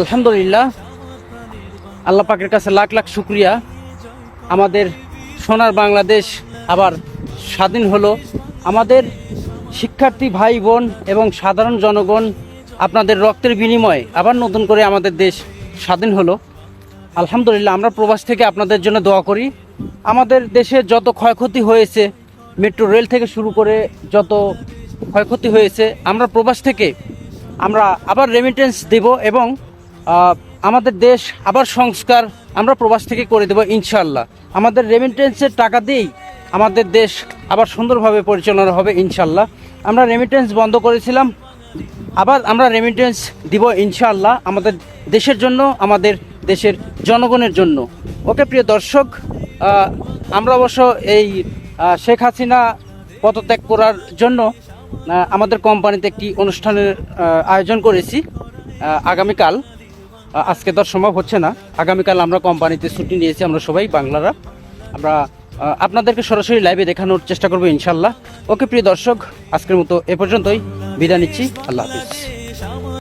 আলহামদুলিল্লাহ, আল্লাহ পাকের কাছে লাখ লাখ শুক্রিয়া। আমাদের সোনার বাংলাদেশ আবার স্বাধীন হলো। আমাদের শিক্ষার্থী ভাই বোন এবং সাধারণ জনগণ আপনাদের রক্তের বিনিময়ে আবার নতুন করে আমাদের দেশ স্বাধীন হলো। আলহামদুলিল্লাহ, আমরা প্রবাস থেকে আপনাদের জন্য দোয়া করি। আমাদের দেশে যত ক্ষয়ক্ষতি হয়েছে, মেট্রো রেল থেকে শুরু করে যত ক্ষয়ক্ষতি হয়েছে, আমরা প্রবাস থেকে আমরা আবার রেমিটেন্স দেব এবং আমাদের দেশ আবার সংস্কার আমরা প্রবাস থেকে করে দেব ইনশাল্লাহ আমাদের রেমিটেন্সের টাকা দিয়েই আমাদের দেশ আবার সুন্দরভাবে পরিচালনা হবে ইনশাল্লাহ আমরা রেমিটেন্স বন্ধ করেছিলাম, আবার আমরা রেমিটেন্স দিব ইনশাল্লাহ আমাদের দেশের জন্য, আমাদের দেশের জনগণের জন্য। ওকে, প্রিয় দর্শক আমরা অবশ্য এই শেখ হাসিনা পদত্যাগ করার জন্য আমাদের কোম্পানিতে একটি অনুষ্ঠানের আয়োজন করেছি আগামীকাল। আজকে তো সম্ভব হচ্ছে না। আগামীকাল আমরা কোম্পানিতে ছুটি নিয়েছি, আমরা সবাই বাংলারা। আমরা আপনাদেরকে সরাসরি লাইভে দেখানোর চেষ্টা করব ইনশাল্লাহ ওকে প্রিয় দর্শক, আজকের মতো এ পর্যন্তই। বিদায় নিচ্ছি। আল্লাহ হাফিজ।